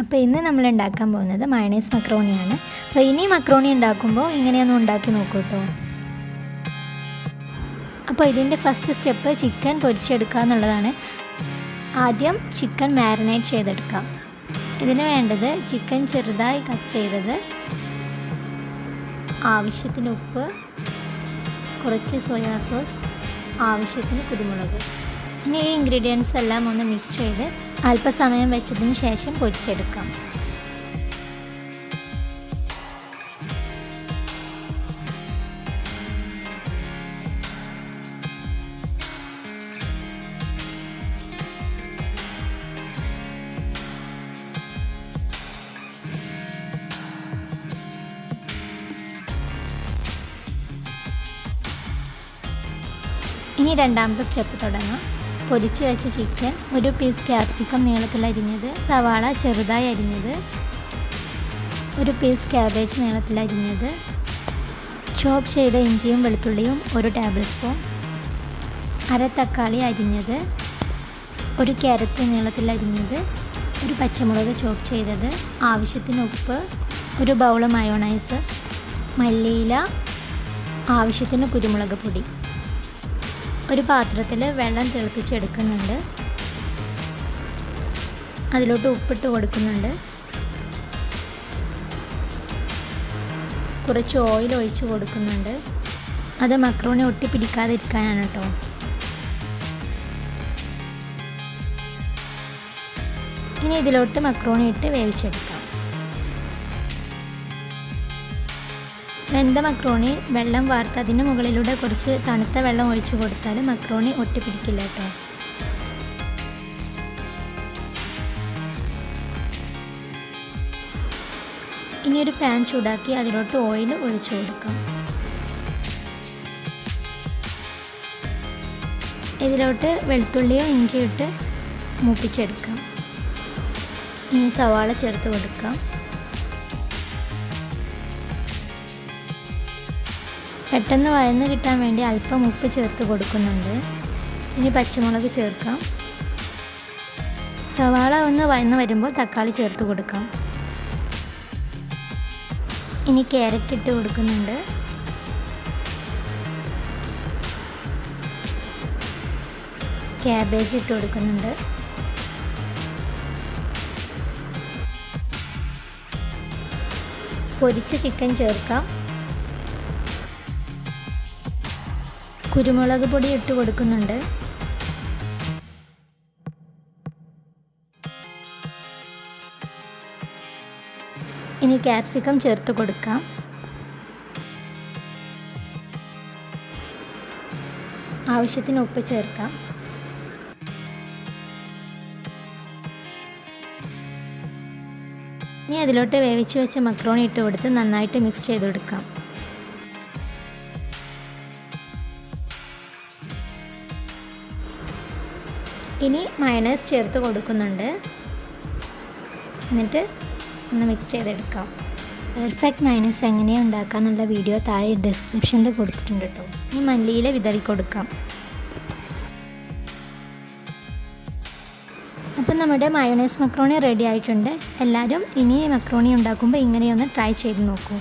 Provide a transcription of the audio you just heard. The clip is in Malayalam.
അപ്പോൾ ഇന്ന് നമ്മൾ ഉണ്ടാക്കാൻ പോകുന്നത് മയണൈസ് മക്രോണിയാണ്. അപ്പോൾ ഇനി മക്രോണി ഉണ്ടാക്കുമ്പോൾ ഇങ്ങനെയൊന്നും ഉണ്ടാക്കി നോക്കൂ കേട്ടോ. അപ്പോൾ ഇതിന്റെ ഫസ്റ്റ് സ്റ്റെപ്പ് ചിക്കൻ പൊരിച്ചെടുക്കുക എന്നുള്ളതാണ്. ആദ്യം ചിക്കൻ മാരിനേറ്റ് ചെയ്തെടുക്കാം ഇതിന് വേണ്ടത് ചിക്കൻ ചെറുതായി കട്ട് ചെയ്തത് ആവശ്യത്തിന് ഉപ്പ് കുറച്ച് സോയാ സോസ് ആവശ്യത്തിന് കുരുമുളക്. ഇനി ഈ ഇൻഗ്രീഡിയൻസ് എല്ലാം ഒന്ന് മിക്സ് ചെയ്ത് അല്പസമയം വെച്ചതിന് ശേഷം പൊരിച്ചെടുക്കാം. ഇനി രണ്ടാമത്തെ സ്റ്റെപ്പ് തുടങ്ങാം. പൊരിച്ച് വെച്ച ചിക്കൻ ഒരു പീസ് ക്യാപ്സിക്കം നീളത്തിൽ അരിഞ്ഞത് സവാള ചെറുതായി അരിഞ്ഞത് ഒരു പീസ് ക്യാബേജ് നീളത്തിൽ അരിഞ്ഞത് ചോപ്പ് ചെയ്ത ഇഞ്ചിയും വെളുത്തുള്ളിയും ഒരു ടേബിൾ സ്പൂൺ അര തക്കാളി അരിഞ്ഞത് ഒരു ക്യാരറ്റ് നീളത്തിൽ അരിഞ്ഞത് ഒരു പച്ചമുളക് ചോപ്പ് ചെയ്തത് ആവശ്യത്തിന് ഉപ്പ് ഒരു ബൗൾ മയോണൈസ് മല്ലിയില ആവശ്യത്തിന് കുരുമുളക് പൊടി. ഒരു പാത്രത്തിൽ വെള്ളം തിളപ്പിച്ചെടുക്കുന്നുണ്ട്. അതിലോട്ട് ഉപ്പിട്ട് കൊടുക്കുന്നുണ്ട്. കുറച്ച് ഓയിൽ ഒഴിച്ച് കൊടുക്കുന്നുണ്ട്. അത് മക്രോണി ഒട്ടി പിടിക്കാതിരിക്കാനാണ് കേട്ടോ ഇനി ഇതിലോട്ട് മക്രോണി ഇട്ട് വേവിച്ചെടുക്കാം. വെന്ത മക്രോണി വെള്ളം വാർത്ത് അതിന് മുകളിലൂടെ കുറച്ച് തണുത്ത വെള്ളം ഒഴിച്ചു കൊടുത്താൽ മക്രോണി ഒട്ടിപ്പിടിക്കില്ല കേട്ടോ. ഇനി ഒരു പാൻ ചൂടാക്കി അതിലോട്ട് ഓയിൽ ഒഴിച്ചു കൊടുക്കാം. ഇതിലോട്ട് വെളുത്തുള്ളിയോ ഇഞ്ചിയോ ഇട്ട് മൂപ്പിച്ചെടുക്കാം. ഇനി സവാള ചേർത്ത് കൊടുക്കാം. പെട്ടെന്ന് വഴന്ന് കിട്ടാൻ വേണ്ടി അല്പം ഉപ്പ് ചേർത്ത് കൊടുക്കുന്നുണ്ട്. ഇനി പച്ചമുളക് ചേർക്കാം. സവാള ഒന്ന് വഴന്ന് വരുമ്പോൾ തക്കാളി ചേർത്ത് കൊടുക്കാം. ഇനി ക്യാരറ്റ് ഇട്ട് കൊടുക്കുന്നുണ്ട്. ക്യാബേജ് ഇട്ട് കൊടുക്കുന്നുണ്ട്. പൊരിച്ച ചിക്കൻ ചേർക്കാം. കുരുമുളക് പൊടി ഇട്ട് കൊടുക്കുന്നുണ്ട്. ഇനി ക്യാപ്സിക്കം ചേർത്ത് കൊടുക്കാം. ആവശ്യത്തിന് ഉപ്പ് ചേർക്കാം. ഇനി അതിലോട്ട് വേവിച്ച് വെച്ച മക്രോണി ഇട്ട് കൊടുത്ത് നന്നായിട്ട് മിക്സ് ചെയ്ത് ഇനി മയണൈസ് ചേർത്ത് കൊടുക്കുന്നുണ്ട്. എന്നിട്ട് ഒന്ന് മിക്സ് ചെയ്തെടുക്കാം. പെർഫെക്റ്റ് മൈനസ് എങ്ങനെയാണ് ഉണ്ടാക്കുക എന്നുള്ള വീഡിയോ താഴെ ഡിസ്ക്രിപ്ഷനിൽ കൊടുത്തിട്ടുണ്ട് കേട്ടോ ഇനി മല്ലിയില വിതറി കൊടുക്കാം. അപ്പം നമ്മുടെ മയോണൈസ് മക്രോണി റെഡി ആയിട്ടുണ്ട്. എല്ലാവരും ഇനി മക്രോണി ഉണ്ടാക്കുമ്പോൾ ഇങ്ങനെയൊന്ന് ട്രൈ ചെയ്ത് നോക്കൂ.